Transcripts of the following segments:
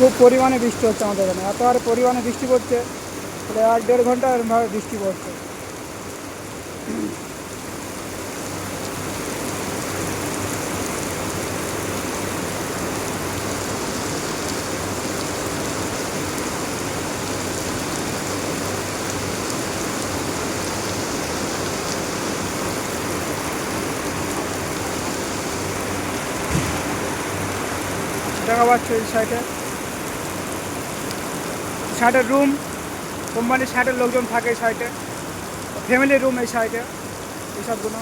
খুব পরিমাণে বৃষ্টি হচ্ছে আমাদের এখানে। এত আর পরিমাণে বৃষ্টি পড়ছে, তাহলে এক দেড় ঘণ্টা এরকমভাবে বৃষ্টি পড়ছে। দেখা পাচ্ছে এই সাইডে। সাইডের রুম, কোম্পানির সাইডের লোকজন থাকে এই সাইডে ফ্যামিলি রুম এই সাইডে, এইসবগুলো।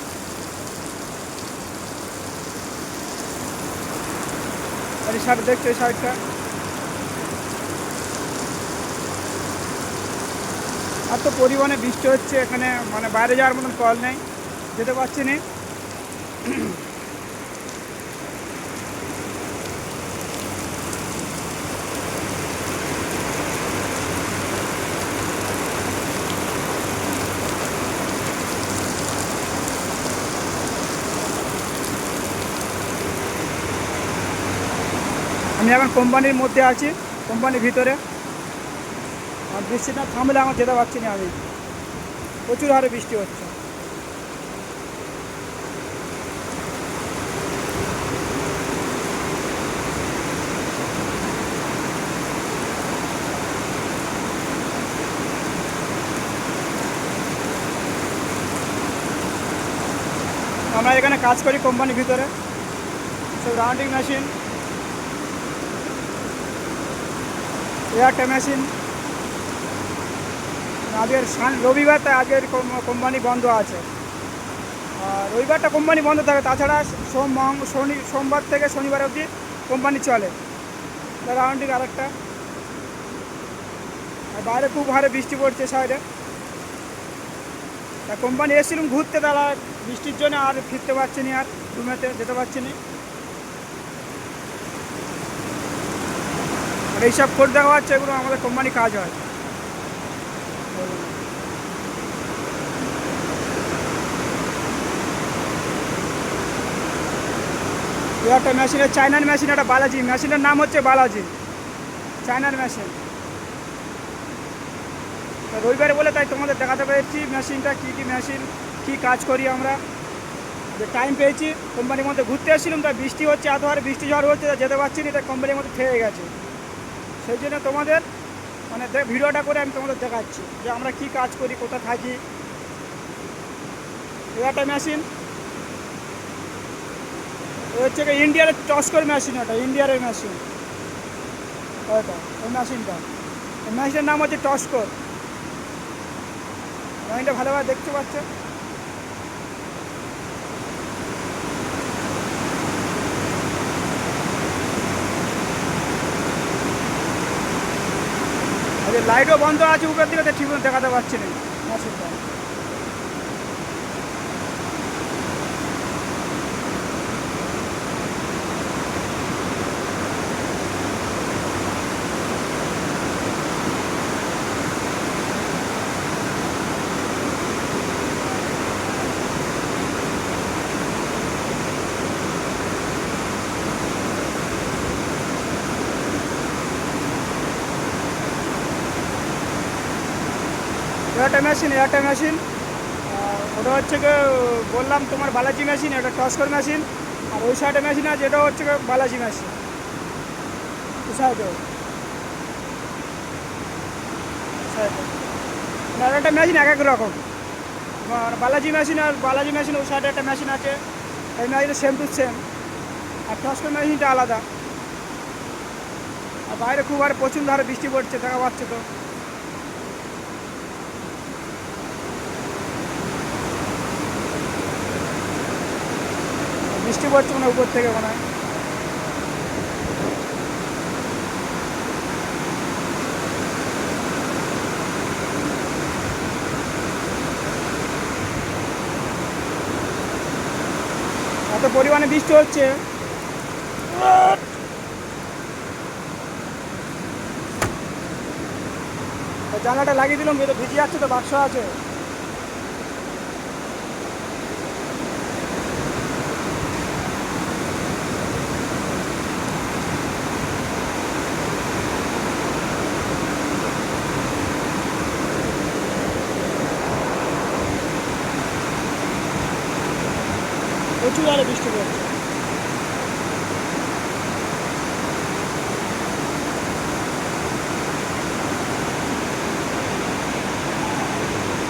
আর এই সাইড দেখছ এই সাইডটা? এত পরিমাণে বৃষ্টি হচ্ছে এখানে মানে বাইরে যাওয়ার মতন কল নেই, যেতে পারছি না। আমি এখন কোম্পানির মধ্যে আছি, কোম্পানির ভিতরে। আর বৃষ্টিটা থামলে আমার যেতে পারছি না আমি। প্রচুর হারে বৃষ্টি হচ্ছে। আমরা এখানে কাজ করি কোম্পানির ভিতরে। সব রাউন্ডিং মেশিন। এয়ারটে মেশিন। আজকের সান- রবিবার তাই আজকের কোম- কোম্পানি বন্ধ আছে। আর রবিবারটা কোম্পানি বন্ধ থাকে, তাছাড়া সোম শনি, সোমবার থেকে শনিবার অবধি কোম্পানি চলে। রাউন্ডিং আরেকটা। আর বাইরে খুব হারে বৃষ্টি পড়ছে সাইডে। তা কোম্পানি এসেছিলাম ঘুরতে, তারা বৃষ্টির জন্য আর ফিরতে পারছি না আর রুমেতে যেতে পারছি না। আর এইসব কোড দেখা হচ্ছে, এগুলো আমাদের কোম্পানি কাজ হয়। একটা মেশিনের চাইনার মেশিন একটা বালাজি মেশিনের নাম হচ্ছে বালাজি চায়নার মেশিন রবিবারে বলে তাই তোমাদের দেখাতে পেরেছি মেশিনটা কী কী মেশিন কী কাজ করি আমরা। যে টাইম পেয়েছি, কোম্পানির মধ্যে ঘুরতে এসেছিলাম তা বৃষ্টি হচ্ছে, এত হারে বৃষ্টি ঝড় হচ্ছে যেতে পারছি না তাই কোম্পানির মধ্যে খেয়ে গেছে। সেই জন্য তোমাদের মানে ভিডিওটা করে আমি তোমাদের দেখাচ্ছি যে আমরা কি কাজ করি, কোথায় থাকি। এই একটা মেশিন হচ্ছে ইন্ডিয়ার টস্কর মেশিন ওটা, ইন্ডিয়ার মেশিন। ওইটা ওই মেশিনটা। এই মেশিনের নাম হচ্ছে টস্কর। মেশিনটা ভালোভাবে দেখতে পাচ্ছ? লাইটও বন্ধ আছে উপর দিকে ঠিক দেখাতে পারছি না। মেশিনটা একটা মেশিন একটা মেশিন ওটা হচ্ছে গিয়ে, বললাম তোমার বালাজি মেশিন এটা টস্কর মেশিন আর ওই সাইডে মেশিন আছে এটা হচ্ছে গিয়ে বালাজি মেশিন ওই সাইডে আর একটা মেশিন এক এক রকম। আর বালাজি মেশিন আর বালাজি মেশিন ওই সাইডে একটা মেশিন আছে, এই মেশিন সেম টু সেম আর টস্কর মেশিনটা আলাদা। আর বাইরে খুব আর প্রচুর ধারে বৃষ্টি পড়ছে, দেখা পাচ্ছে তো। বৃষ্টি পড়ছে মনে উপর থেকে মনে হয়। এত পরিমাণে বৃষ্টি হচ্ছে। জানলাটা লাগিয়ে দিলাম ভিজে যাচ্ছে তো, বাক্স আছে। প্রচুর আরে বৃষ্টি পড়ছে।